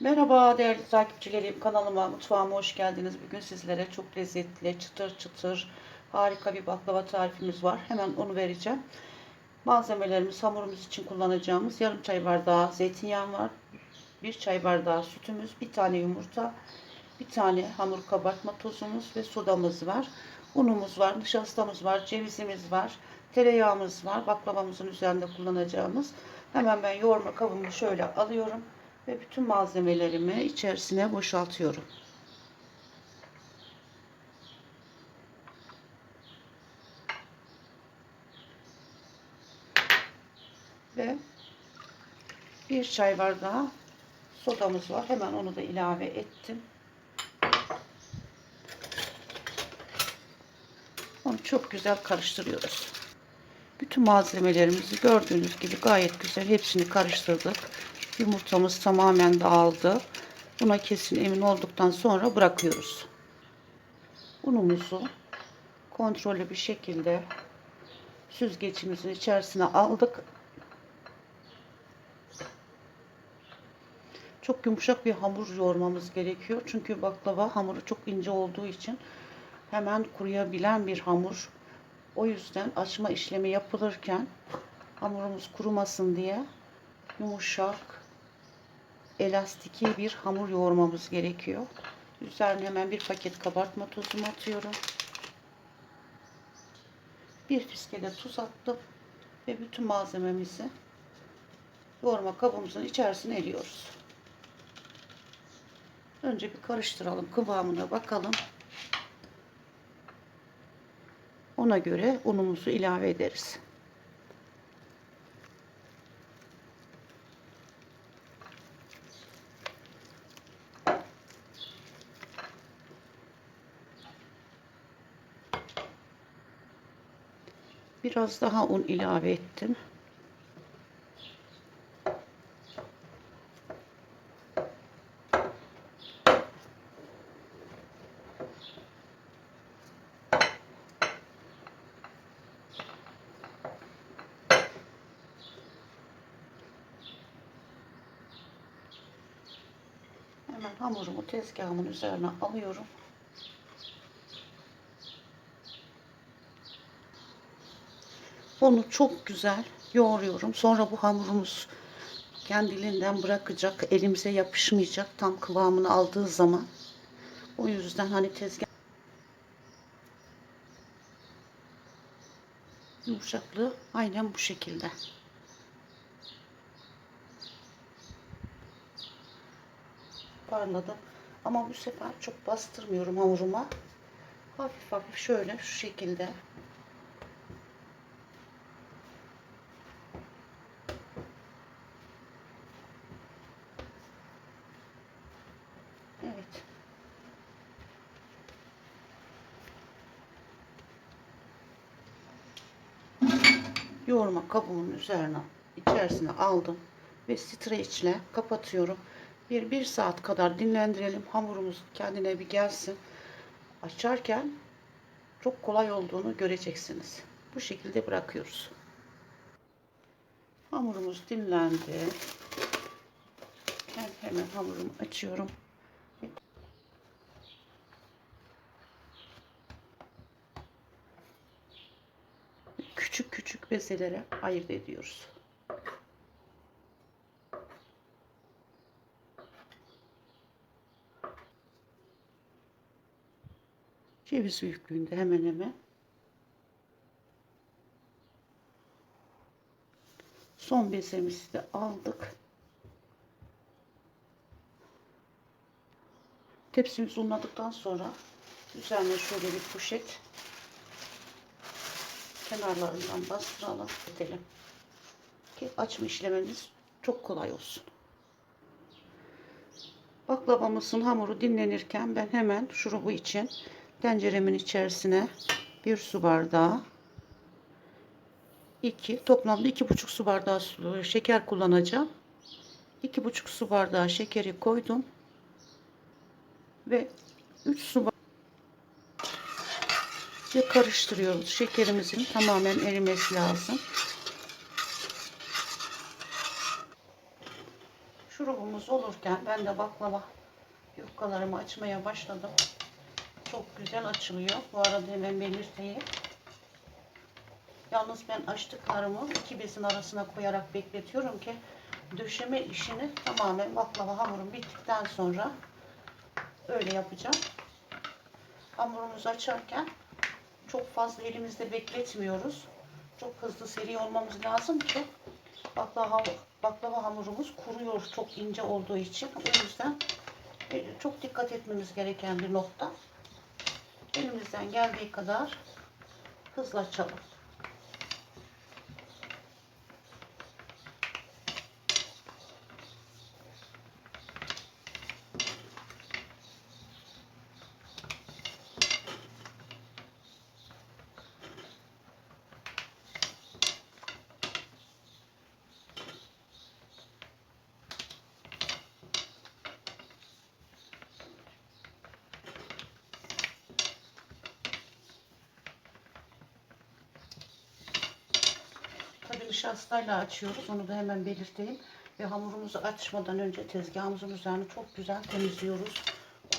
Merhaba değerli takipçilerim. Kanalıma, mutfağıma hoş geldiniz. Bugün sizlere çok lezzetli, çıtır çıtır, harika bir baklava tarifimiz var. Hemen onu vereceğim. Malzemelerimiz hamurumuz için kullanacağımız yarım çay bardağı zeytinyağı var. Bir çay bardağı sütümüz, bir tane yumurta, bir tane hamur kabartma tozumuz ve sodamız var. Unumuz var, nişastamız var, cevizimiz var, tereyağımız var. Baklavamızın üzerinde kullanacağımız. Hemen ben yoğurma kabımı şöyle alıyorum ve bütün malzemelerimi içerisine boşaltıyorum. Ve bir çay bardağı sodamız var. Hemen onu da ilave ettim. Onu çok güzel karıştırıyoruz. Bütün malzemelerimizi gördüğünüz gibi gayet güzel hepsini karıştırdık. Yumurtamız tamamen dağıldı. Buna kesin emin olduktan sonra bırakıyoruz. Unumuzu kontrollü bir şekilde süzgecimizin içerisine aldık. Çok yumuşak bir hamur yoğurmamız gerekiyor. Çünkü baklava hamuru çok ince olduğu için hemen kuruyabilen bir hamur. O yüzden açma işlemi yapılırken hamurumuz kurumasın diye yumuşak, elastiki bir hamur yoğurmamız gerekiyor. Üzerine hemen bir paket kabartma tozumu atıyorum. Bir fiske tuz attım ve bütün malzememizi yoğurma kabımızın içerisine eliyoruz. Önce bir karıştıralım kıvamına bakalım. Ona göre unumuzu ilave ederiz. Biraz daha un ilave ettim. Hemen hamurumu tezgahımın üzerine alıyorum. Onu çok güzel yoğuruyorum. Sonra bu hamurumuz kendiliğinden bırakacak, elimize yapışmayacak tam kıvamını aldığı zaman. O yüzden hani tezgah yumuşaklığı aynen bu şekilde. Parladım. Ama bu sefer çok bastırmıyorum hamuruma. Hafif hafif şöyle şu şekilde Evet. Kabımın üzerine içerisine aldım ve streçle kapatıyorum. Bir, bir saat kadar dinlendirelim. Hamurumuz kendine bir gelsin. Açarken çok kolay olduğunu göreceksiniz. Bu şekilde bırakıyoruz. Hamurumuz dinlendi. Ben hemen hamurumu açıyorum. Küçük küçük bezelere ayırt ediyoruz. Ceviz büyüklüğünde hemen hemen. Son bezemizi de aldık. Tepsimizi unladıktan sonra üzerine şöyle bir poşet kenarlarından bastıralım edelim ki açma işlememiz çok kolay olsun. Baklavamızın hamuru dinlenirken ben hemen şurubu için tenceremin içerisine bir su bardağı iki toplamda iki buçuk su bardağı şeker kullanacağım. iki buçuk su bardağı şekeri koydum ve 3 su bardağı ve karıştırıyoruz. Şekerimizin tamamen erimesi lazım. Şurubumuz olurken ben de baklava yufkalarımı açmaya başladım. Çok güzel açılıyor. Bu arada hemen belirteyim. Yalnız ben açtıklarımı iki bezin arasına koyarak bekletiyorum ki döşeme işini tamamen baklava hamurum bittikten sonra öyle yapacağım. Hamurumuzu açarken çok fazla elimizde bekletmiyoruz. Çok hızlı seri olmamız lazım ki baklava, baklava hamurumuz kuruyor çok ince olduğu için. O yüzden e, çok dikkat etmemiz gereken bir nokta. Elimizden geldiği kadar hızlı açalım. Tabii nişastayla açıyoruz. Onu da hemen belirteyim. Ve hamurumuzu açmadan önce tezgahımızın üzerini çok güzel temizliyoruz.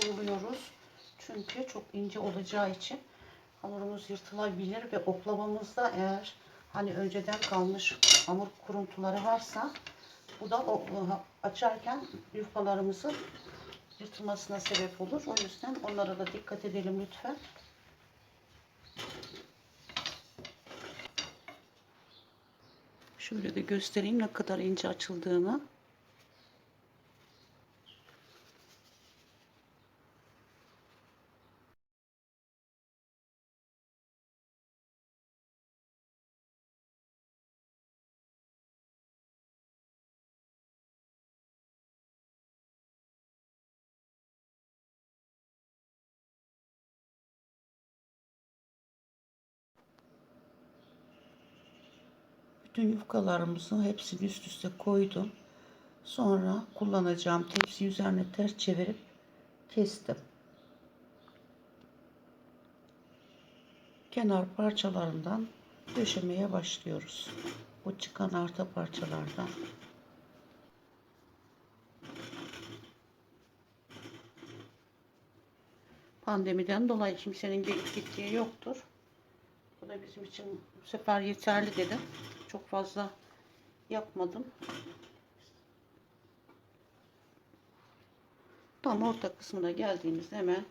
Kuruluyoruz. Çünkü çok ince olacağı için hamurumuz yırtılabilir ve oklavamızda eğer hani önceden kalmış hamur kuruntuları varsa bu da o, açarken yufkalarımızın yırtılmasına sebep olur. O yüzden onlara da dikkat edelim lütfen. Şöyle de göstereyim ne kadar ince açıldığını. Bütün yufkalarımızı hepsini üst üste koydum. Sonra kullanacağım tepsi üzerine ters çevirip kestim. Kenar parçalarından döşemeye başlıyoruz. Bu çıkan arta parçalardan. Pandemiden dolayı kimsenin gelip gittiği yoktur. Bu da bizim için bu sefer yeterli dedim. Çok fazla yapmadım. Tam orta kısmına geldiğimizde hemen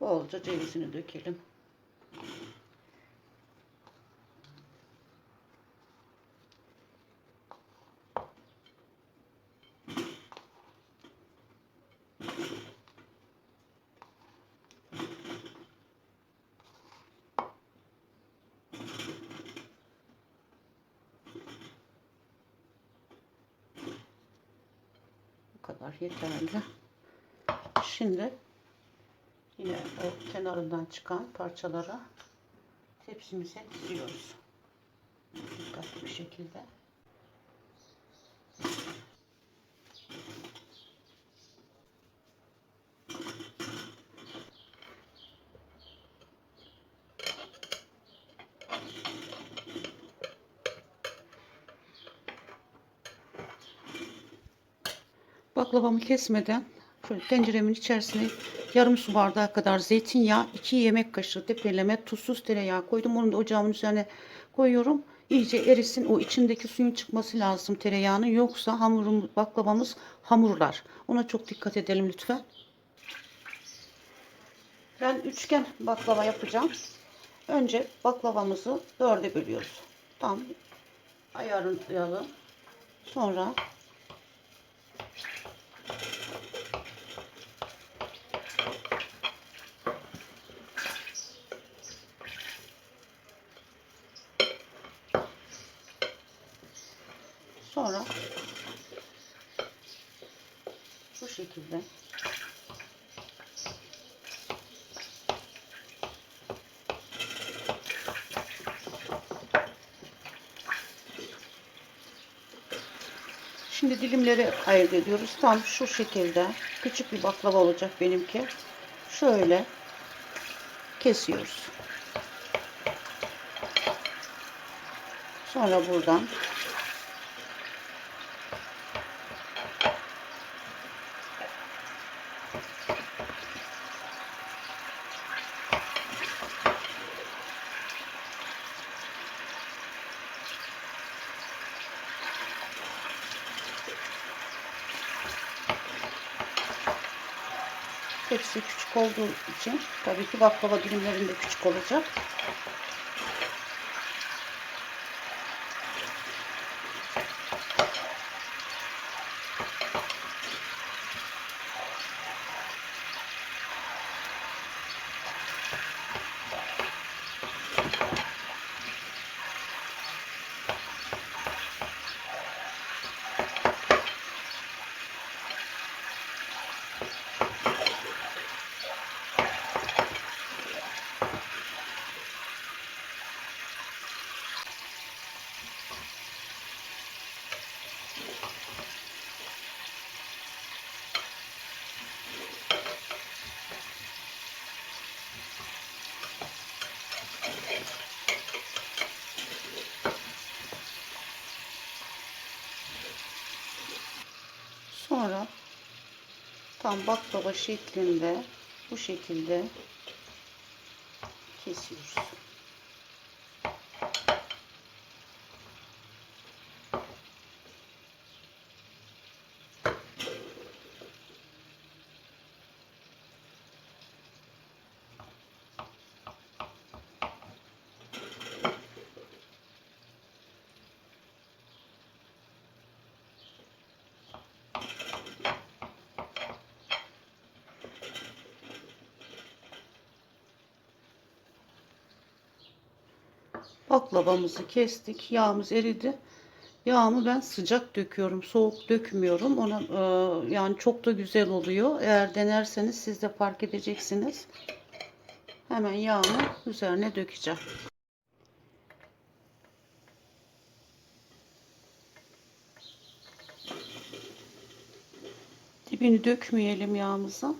bolca cevizini dökelim. Bu kadar yeterli. Şimdi yine o kenarından çıkan parçalara tepsimize diziyoruz. Dikkatli bir şekilde. Baklavamı kesmeden tenceremin içerisine yarım su bardağı kadar zeytinyağı, 2 yemek kaşığı tepeleme tuzsuz tereyağı koydum. Onu da ocağımın üzerine koyuyorum. İyice erisin. O içindeki suyun çıkması lazım tereyağının. Yoksa hamurum, baklavamız hamurlar. Ona çok dikkat edelim lütfen. Ben üçgen baklava yapacağım. Önce baklavamızı dörde bölüyoruz. Tam ayarlayalım. Sonra bu şekilde Şimdi dilimleri ayırt ediyoruz. Tam şu şekilde küçük bir baklava olacak benimki. Şöyle kesiyoruz. Sonra buradan Tepsi küçük olduğu için tabii ki baklava dilimlerinde küçük olacak. Sonra tam baklava şeklinde bu şekilde kesiyoruz. Baklavamızı kestik. Yağımız eridi. Yağımı ben sıcak döküyorum. Soğuk dökmüyorum. Ona e, yani çok da güzel oluyor. Eğer denerseniz siz de fark edeceksiniz. Hemen yağımı üzerine dökeceğim. Dibini dökmeyelim yağımızın.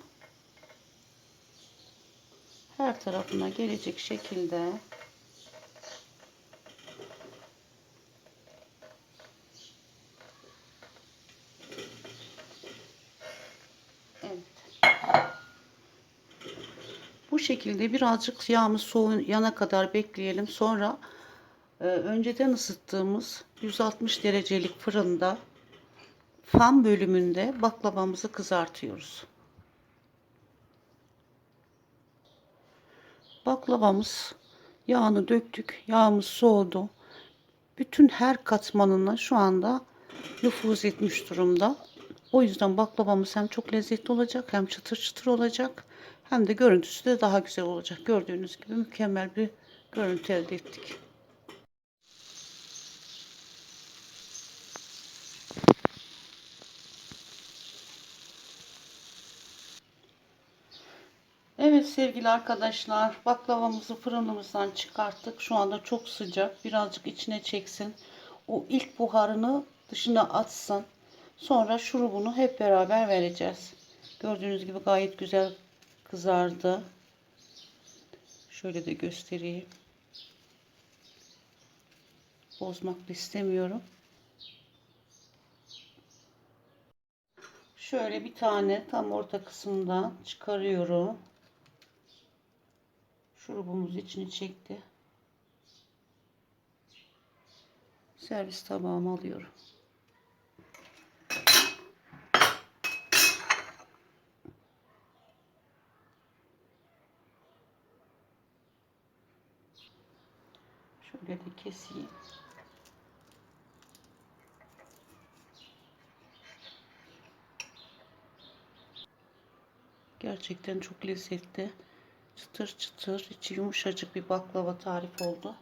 Her tarafına gelecek şekilde şekilde birazcık yağımız soğuyana kadar bekleyelim. Sonra e, önceden ısıttığımız 160 derecelik fırında fan bölümünde baklavamızı kızartıyoruz. Baklavamız yağını döktük. Yağımız soğudu. Bütün her katmanına şu anda nüfuz etmiş durumda. O yüzden baklavamız hem çok lezzetli olacak hem çıtır çıtır olacak hem de görüntüsü de daha güzel olacak. Gördüğünüz gibi mükemmel bir görüntü elde ettik. Evet sevgili arkadaşlar baklavamızı fırınımızdan çıkarttık. Şu anda çok sıcak. Birazcık içine çeksin. O ilk buharını dışına atsın. Sonra şurubunu hep beraber vereceğiz. Gördüğünüz gibi gayet güzel kızardı. Şöyle de göstereyim. Bozmak da istemiyorum. Şöyle bir tane tam orta kısımdan çıkarıyorum. Şurubumuz içini çekti. Servis tabağıma alıyorum. Şöyle keseyim. Gerçekten çok lezzetli. Çıtır çıtır, içi yumuşacık bir baklava tarifi oldu.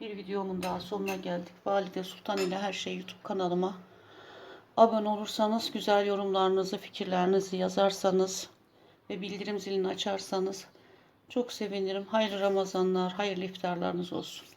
Bir videomun daha sonuna geldik. Valide Sultan ile her şey YouTube kanalıma abone olursanız, güzel yorumlarınızı, fikirlerinizi yazarsanız ve bildirim zilini açarsanız çok sevinirim. Hayırlı Ramazanlar, hayırlı iftarlarınız olsun.